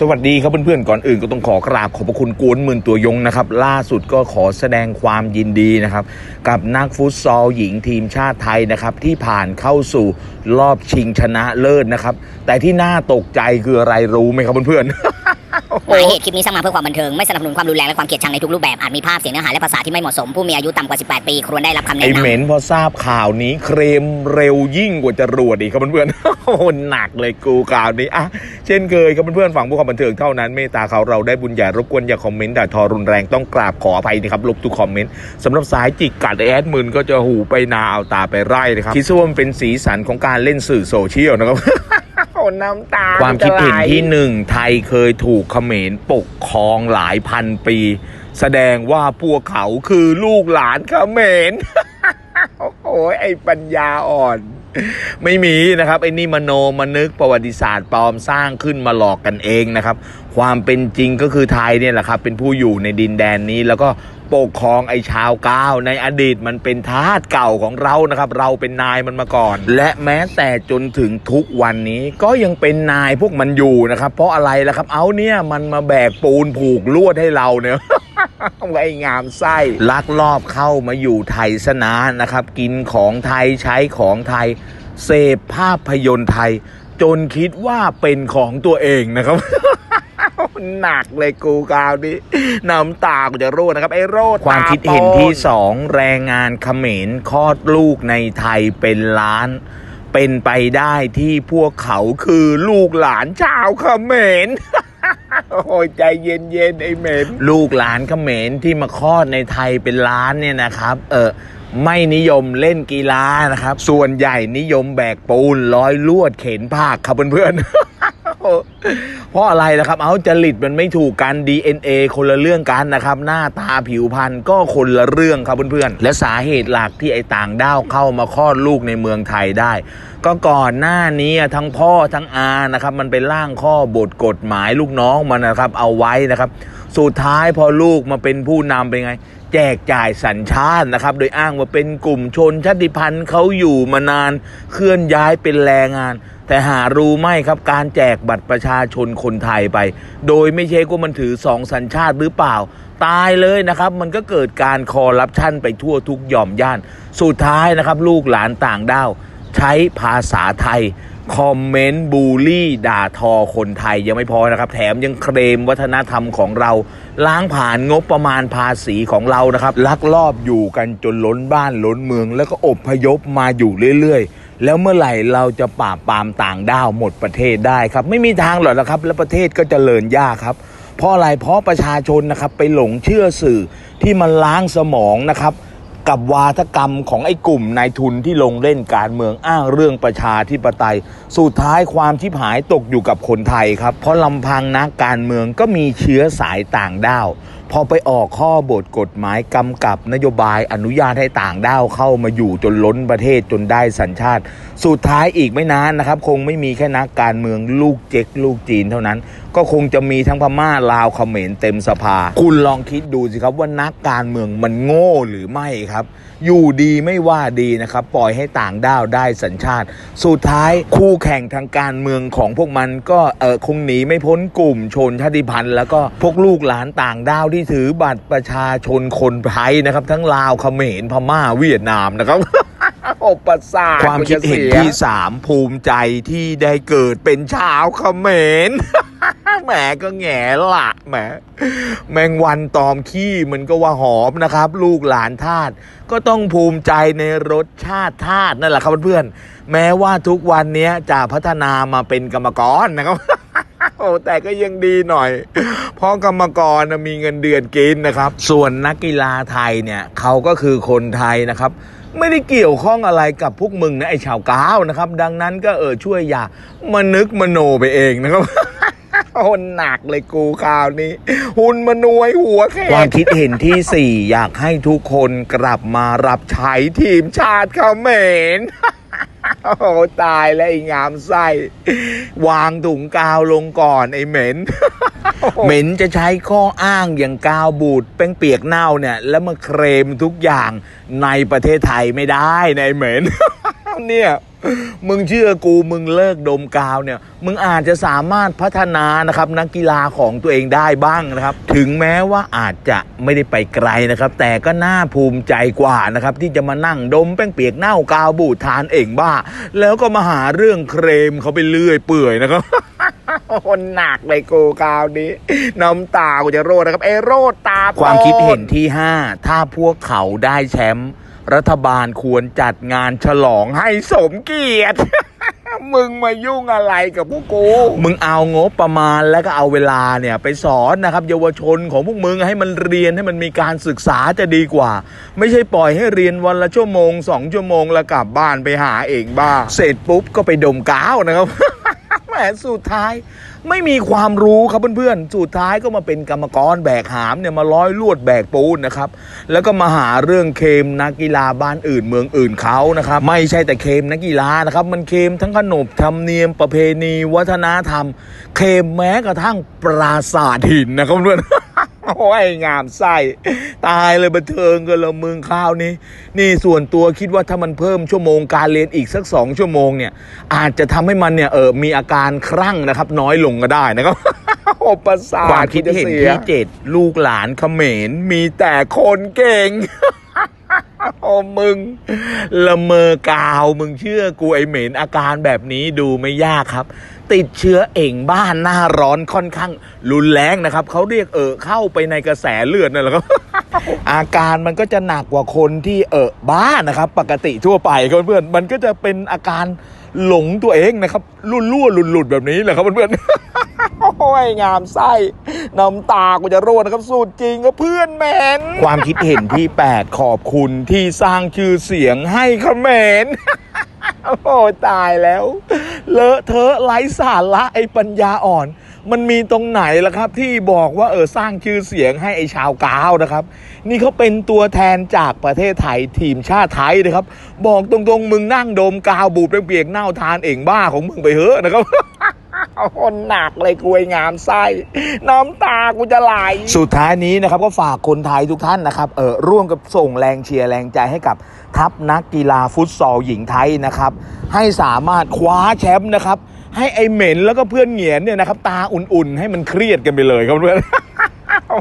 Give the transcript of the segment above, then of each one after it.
สวัสดีครับเพื่อนๆก่อนอื่นก็ต้องขอกราบขอบพระคุณกวนหมื่นตัวยงนะครับ ล่าสุดก็ขอแสดงความยินดีนะครับ กับนักฟุตซอลหญิงทีมชาติไทยนะครับ ที่ผ่านเข้าสู่รอบชิงชนะเลิศนะครับ แต่ที่น่าตกใจคืออะไรรู้ไหมครับเพื่อนๆ หมายเหตุคลิปนี้สร้างมาเพื่อความบันเทิง ไม่สนับสนุนความรุนแรงและความเกลียดชังในทุกรูปแบบ อาจมีภาพเสียงเนื้อหาและภาษาที่ไม่เหมาะสม ผู้มีอายุต่ำกว่า 18 ปี ควรได้รับคำไอแนะเหม็นำนพอทราบข่าวนี้เครมเร็วยิ่งกว่าจะรวดอีกครับเพื่อนๆ โอ้โหหนักเลยกูข่าวนี้อะเช่นเคยครับเพื่อนๆฝั่งผู้ความบันเทิงเท่านั้นเมตตาเขาเราได้บุญใหญ่รบกวนอย่าคอมเมนต์ด่าทอรุนแรงต้องกราบขออภัยนะครับลบทุกคอมเมนต์สำหรับสายจิกกัดแอดมึนก็จะหูไปนาเอาตาไปไร่นะครับคิดซะว่ามันเป็นสีสันของการเล่นสื่อโซเชียลนะครับ โอ้น้ำตาความคิดเห็นที่หนึ่งไทยเคยถูกเขมรปกครองหลายพันปี แสดงว่าพวกเขาคือลูกหลานเขมร โอ้โหไอ้ปัญญาอ่อน ไม่มีนะครับไอ้นี่มโนมนึกประวัติศาสตร์ปลอมสร้างขึ้นมาหลอกกันเองนะครับ ความเป็นจริงก็คือไทยเนี่ยแหละครับ เป็นผู้อยู่ในดินแดนนี้แล้วก็ปกครองไอ้ชาวก้าวในอดีตมันเป็นทาสเก่าของเรานะครับ เราเป็นนายมันมาก่อน และแม้แต่จนถึงทุกวันนี้ก็ยังเป็นนายพวกมันอยู่นะครับ เพราะอะไรล่ะครับเอาเนี่ยมันมาแบกปูนผูกลวดให้เราเนี่ย ไว้งามไส้ลักลอบเข้ามาอยู่ไทยสนานนะครับ กินของไทยใช้ของไทย เสพภาพยนตร์ไทย จนคิดว่าเป็นของตัวเองนะครับหนักเลยกูกาวนี้น้ำตากูจะรูดนะครับ ไอ้โรดความคิดเห็นที่สองแรงงานเขมรคลอดลูกในไทยเป็นล้าน เป็นไปได้ที่พวกเขาคือลูกหลานชาวเขมร โอ้ยใจเย็นเย็นไอ้เหม็นลูกหลานเขมรที่มาคลอดในไทยเป็นล้านเนี่ยนะครับ เออไม่นิยมเล่นกีฬานะครับ ส่วนใหญ่นิยมแบกปูนร้อยลวดเข็นภาคครับเพื่อนๆ เพราะอะไรล่ะครับ เอาจริตมันไม่ถูกกัน DNA คนละเรื่องกันนะครับ หน้าตาผิวพรรณก็คนละเรื่องครับเพื่อนๆ และสาเหตุหลักที่ไอ้ต่างด้าวเข้ามาคลอดลูกในเมืองไทยได้ ก็ก่อนหน้านี้ทั้งพ่อทั้งอานะครับ มันไปร่างข้อบทกฎหมายลูกน้องมันนะครับ เอาไว้นะครับ สุดท้ายพอลูกมาเป็นผู้นำเป็นไงแจกจ่ายสัญชาตินะครับ โดยอ้างว่าเป็นกลุ่มชนชาติพันธุ์เขาอยู่มานานเคลื่อนย้ายเป็นแรงงาน แต่หารู้ไหมครับการแจกบัตรประชาชนคนไทยไป โดยไม่ใช่ว่ามันถือสองสัญชาติหรือเปล่า ตายเลยนะครับ มันก็เกิดการคอร์รัปชันไปทั่วทุกหย่อมย่าน สุดท้ายนะครับ ลูกหลานต่างด้าว ใช้ภาษาไทย คอมเมนต์บูลลี่ ด่าทอคนไทยยังไม่พอนะครับ แถมยังเคลมวัฒนธรรมของเรา ล้างผ่านงบประมาณภาษีของเรานะครับลักลอบอยู่กันจนล้นบ้านล้นเมือง แล้วก็อบพยพมาอยู่เรื่อยๆ แล้วเมื่อไหร่เราจะปราบปรามต่างด้าวหมดประเทศได้ครับ ไม่มีทางหรอกนะครับ และประเทศก็จเจริญยากครับ เพราะอะไรเพราะประชาชนนะครับไปหลงเชื่อสื่อที่มันล้างสมองนะครับ กับวาทกรรมของไอ้กลุ่มนายทุนที่ลงเล่นการเมืองอ้างเรื่องประชาธิปไตย สุดท้ายความชิบหายตกอยู่กับคนไทยครับ เพราะลำพังนักการเมืองก็มีเชื้อสายต่างด้าว พอไปออกข้อบทกฎหมายกำกับนโยบายอนุญาตให้ต่างด้าวเข้ามาอยู่จนล้นประเทศจนได้สัญชาติ สุดท้ายอีกไม่นานนะครับ คงไม่มีแค่นักการเมืองลูกเจ๊กลูกจีนเท่านั้น ก็คงจะมีทั้งพม่าลาวเขมรเต็มสภา คุณลองคิดดูสิครับว่านักการเมืองมันโง่หรือไม่ครับ อยู่ดีไม่ว่าดีนะครับ ปล่อยให้ต่างด้าวได้สัญชาติ สุดท้ายคู่แข่งทางการเมืองของพวกมันก็เออคงหนีไม่พ้นกลุ่มชนชาติพันธุ์แล้วก็พวกลูกหลานต่างด้าวที่ถือบัตรประชาชนคนไทยนะครับ ทั้งลาวเขมรพม่าเวียดนามนะครับโอปสาทความคิดเห็นที่สามภูมิใจที่ได้เกิดเป็นชาวเขมรแหมก็แง่ละแหมแมงวันตอมขี้มันก็ว่าหอมนะครับ ลูกหลานทาสก็ต้องภูมิใจในรสชาติทาสนั่นแหละครับเพื่อนๆแม้ว่าทุกวันนี้จะพัฒนามาเป็นกรรมกรนะครับ โอ้แต่ก็ยังดีหน่อยเพราะกรรมกรมีเงินเดือนกินนะครับ ส่วนนักกีฬาไทยเนี่ยเขาก็คือคนไทยนะครับ ไม่ได้เกี่ยวข้องอะไรกับพวกมึงนะไอชาวก้าวนะครับ ดังนั้นก็เออช่วยอย่ามานึกมโนไปเองนะครับโอนหนักเลยกูข่าวนี้ หุ่นมานวยหัวแขกความคิดเห็นที่ 4 อยากให้ทุกคนกลับมารับใช้ทีมชาติเขมร โอ้ตายแล้วไอ้งามไส้ วางถุงกาวลงก่อนไอ้เหม็น เหม็นจะใช้ข้ออ้างอย่างกาวบูดแป้งเปียกเน่าเนี่ย แล้วมาเคลมทุกอย่างในประเทศไทยไม่ได้ในะไอ้เหม็นเนี่ย มึงเชื่อกูมึงเลิกดมกาวเนี่ย มึงอาจจะสามารถพัฒนานะครับนักกีฬาของตัวเองได้บ้างนะครับ ถึงแม้ว่าอาจจะไม่ได้ไปไกลนะครับ แต่ก็น่าภูมิใจกว่านะครับ ที่จะมานั่งดมแป้งเปียกเน่ากาวบูดทานเองบ้า แล้วก็มาหาเรื่องเครมเขาไปเรื่อยเปื่อยนะครับคนหนักเลยกูกาวนี้น้ำตากูจะโรดนะครับ เอโรดตาความคิดเห็นที่ 5 ถ้าพวกเขาได้แชมป์ รัฐบาลควรจัดงานฉลองให้สมเกียรติ มึงมายุ่งอะไรกับพวกกู มึงเอางบประมาณแล้วก็เอาเวลาเนี่ยไปสอนนะครับ เยาวชนของพวกมึงให้มันเรียนให้มันมีการศึกษาจะดีกว่า ไม่ใช่ปล่อยให้เรียนวันละชั่วโมงสองชั่วโมงแล้วกลับบ้านไปหาเองบ้า เสร็จปุ๊บก็ไปดมกาวนะครับ มสุดท้าย ไม่มีความรู้ครับเพื่อนๆสุดท้ายก็มาเป็นกรรมกรแบกหามเนี่ยมาร้อยลวดแบกปูนนะครับแล้วก็มาหาเรื่องเคมนักกีฬาบ้านอื่นเมืองอื่นเขานะครับไม่ใช่แต่เคมนักกีฬานะครับมันเคมทั้งขนบธรรมเนียมประเพณี วัฒนธรรม เคมแม้กระทั่งปราสาทหินนะครับเพื่อน โอ้ยงามไส้ตายเลยบันเทิงกันละมึงข้าวนี้ นี่ส่วนตัวคิดว่าถ้ามันเพิ่มชั่วโมงการเรียนอีกสักสองชั่วโมงเนี่ย อาจจะทำให้มันเนี่ยเออมีอาการครั่งนะครับ น้อยลงก็ได้นะครับโอประสาทความคิดเห็นที่เจ็ดลูกหลานเขมรมีแต่คนเก่งโอ้มึง ละเมอกาวมึงเชื่อกูไอเหม็นอาการแบบนี้ดูไม่ยากครับ ติดเชื้อเอ่งบ้านหน้าร้อนค่อนข้างรุนแรงนะครับเขาเรียกเออเข้าไปในกระแสเลือดนั่นแหละครับ อาการมันก็จะหนักกว่าคนที่เออบ้านนะครับ ปกติทั่วไปเพื่อนๆมันก็จะเป็นอาการหลงตัวเองนะครับลุ่นล่วหลุดหลุดแบบนี้แหละครับเพื่อนๆโอ้ยงามไส้น้ำตากูจะโรดนะครับสูตรจริงก็เพื่อนแมนความคิดเห็นที่ 8 ขอบคุณที่สร้างชื่อเสียงให้เขมรโอ้ตายแล้ว เลอะเทอะไร้สาระไอ้ปัญญาอ่อน มันมีตรงไหนล่ะครับ ที่บอกว่าเออสร้างชื่อเสียงให้ไอ้ชาวกาวนะครับ นี่เขาเป็นตัวแทนจากประเทศไทยทีมชาติไทยนะครับ บอกตรงๆมึงนั่งดมกาวบูดเปียกเน่าทานเองบ้าของมึงไปเถอะนะครับ คนหนักเลยกวยงามไส้น้ำตากูจะไหลสุดท้ายนี้นะครับก็ฝากคนไทยทุกท่านนะครับเออร่วมกับส่งแรงเชียร์แรงใจให้กับทัพนักกีฬาฟุตซอลหญิงไทยนะครับ ให้สามารถคว้าแชมป์นะครับ ให้ไอเหม็นแล้วก็เพื่อนเหงียนเนี่ยนะครับ ตาอุ่นๆ ให้มันเครียดกันไปเลยครับเพื่อน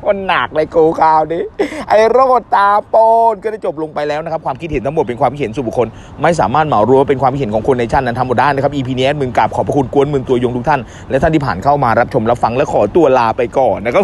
มันหนักเลยกูคราวนี้ ไอ้โรดตาโปนก็ได้จบลงไปแล้วนะครับ ความคิดเห็นทั้งหมดเป็นความคิดเห็นส่วนบุคคล ไม่สามารถเหมารวมเป็นความคิดเห็นของคนในชาตินั้นทำหมดได้นะครับ EP นี้มึงกราบขอบพระคุณกวนมึงตัวยงทุกท่าน และท่านที่ผ่านเข้ามารับชมรับฟังและขอตัวลาไปก่อนนะครับ